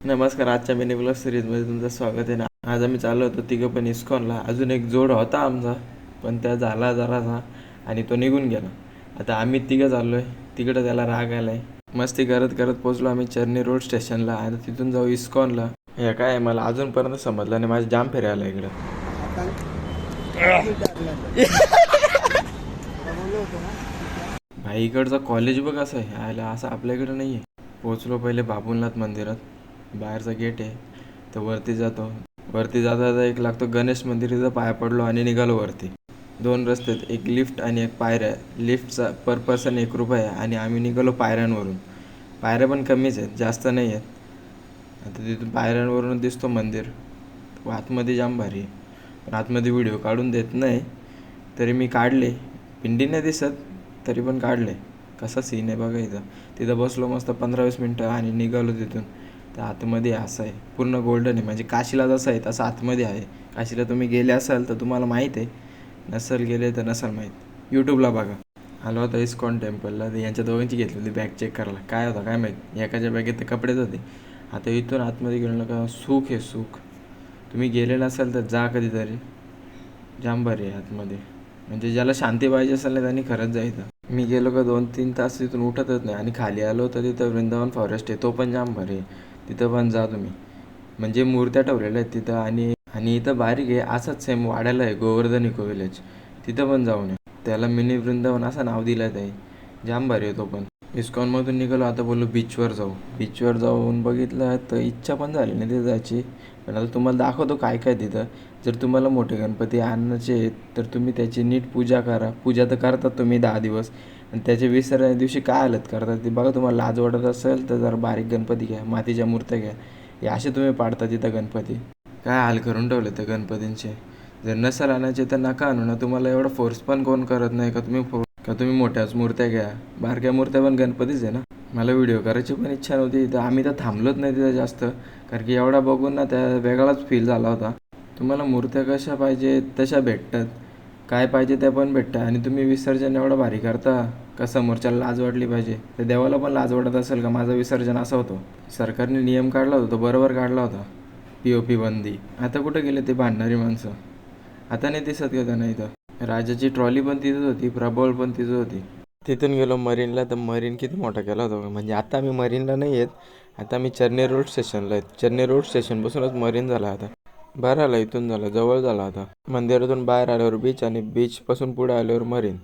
नमस्कार आजच्या mini blog सिरीजमध्ये तुमचं स्वागत आहे ना. आज आम्ही चाललो होतो तिघं पण इस्कॉनला. अजून एक जोड होता आमचा पण त्या झाला जरासा आणि तो निघून गेला. आता आम्ही तिघं चाललो आहे तिकडं त्याला राग आला आहे मस्ती करत करत पोचलो आम्ही चर्नी रोड स्टेशनला आता तिथून जाऊ इस्कॉनला. हे काय आहे, मला अजूनपर्यंत समजलं नाही. माझं जाम फिरायला इकडं. भाई इकडचं कॉलेज बघ असं. आहे आयला असं आपल्याकडं नाही आहे पोचलो पहिले बाबुलनाथ मंदिरात. बाहेरचा गेट आहे तर वरती जातो. वरती जाता जाता एक लागतो गणेश मंदिर इथं पाया पडलो आणि निघालो वरती. दोन रस्ते आहेत एक लिफ्ट आणि एक पायऱ्या. लिफ्टचा पर पर्सन एक रुपया आहे आणि आम्ही निघालो पायऱ्यांवरून. पायऱ्या पण कमीच आहेत जास्त नाही आहेत. आता तिथून पायऱ्यांवरून दिसतो मंदिर. आतमध्ये जाम भारी आहे. पण आतमध्ये व्हिडिओ काढून देत नाही. तरी मी काढले. पिंडी नाही दिसत तरी पण काढले. कसा सीन आहे बघा इथं. तिथं बसलो मस्त पंधरा वीस मिनटं आणि निघालो तिथून. तर आतमध्ये असं आहे. पूर्ण गोल्डन आहे. म्हणजे काशीला जसं आहे तसं आतमध्ये आहे. काशीला तुम्ही गेले असाल तर तुम्हाला माहीत आहे. नसल गेले तर नसल माहीत. यूट्यूबला बघा. आलो होता इस्कॉन टेम्पलला. तर यांच्या दोघांची घेतली होती बॅग चेक करायला. काय होता काय माहीत? एकाच्या बॅगेत तर कपडेच होते. आता इथून आतमध्ये गेलो का सुख आहे सुख. तुम्ही गेलेला असाल तर जा कधीतरी. जाम भारी आहे आतमध्ये. म्हणजे ज्याला शांती पाहिजे असेल ना त्यांनी खरंच जायचं. मी गेलो का दोन तीन तास तिथून उठतच नाही. आणि खाली आलो तर तिथं वृंदावन फॉरेस्ट आहे. तो पण जाम भारी आहे. तिथं पण जा तुम्ही. म्हणजे मूर्त्या ठेवलेल्या आहेत तिथं आणि आणि इथं बारीक आहे असंच सेम वाड्याला आहे गोवर्धन इको विलेज तिथं पण जाऊन आहे त्याला मिनी वृंदावन असं नाव दिलं आहे ते जाम भारी आहे तो पण. इस्कॉनमधून निघालो आता बोललो बीचवर जाऊ. बीचवर जाऊन बघितलं तर इच्छा पण झाली नाही ते जायची. पण आता तुम्हाला दाखवतो काय काय तिथं. जर तुम्हाला मोठे गणपती आणायचे आहेत तर तुम्ही त्याची नीट पूजा करा. पूजा तर करतात तुम्ही दहा दिवस. आणि त्याच्या विसर्जन दिवशी काय हालत करतात ते बघा तुम्हाला लाज वाटत असेल तर जरा बारीक गणपती घ्या मातीच्या मूर्त्या घ्या. हे असे तुम्ही पाडता तिथं गणपती. काय हाल करून ठेवले तर गणपतींचे? जर नसेल आणायचे तर नका आणू ना तुम्हाला एवढं फोर्स पण कोण करत नाही का तुम्ही फो का तुम्ही मोठ्याच मूर्त्या घ्या. बारक्या मूर्त्या पण गणपतीच आहे ना? मला व्हिडिओ करायची पण इच्छा नव्हती. तर आम्ही तर थांबलोच नाही तिथं जास्त. कारण की एवढा बघून ना त्या वेगळाच फील झाला होता. तुम्हाला मूर्त्या कशा पाहिजे तशा भेटतात. काय पाहिजे त्या पण भेटतात. आणि तुम्ही विसर्जन एवढं भारी करता. का समोरच्याला लाज वाटली पाहिजे? तर देवाला पण लाज वाटत असेल का? माझं विसर्जन असं होतं. सरकारने नियम काढला होता. तो बरोबर काढला होता. पी ओ पी बंदी. आता कुठं गेले ते भांडणारी माणसं? आता नाही दिसत का त्यांना इथं? राजाची ट्रॉली पण तिथंच होती. प्रबळ पण तिथं होती. तिथून गेलो मरीनला. तर मरीन किती मोठा केला होता म्हणजे आता आम्ही मरीनला नाही येत. आता आम्ही चेन्नई रोड स्टेशनला आहेत चेन्नई रोड स्टेशनपासूनच मरीन झाला आता. बाहेर आला इथून झालं जवळ झाला आता. मंदिरातून बाहेर आल्यावर बीच आणि बीचपासून पुढे आल्यावर मरीन.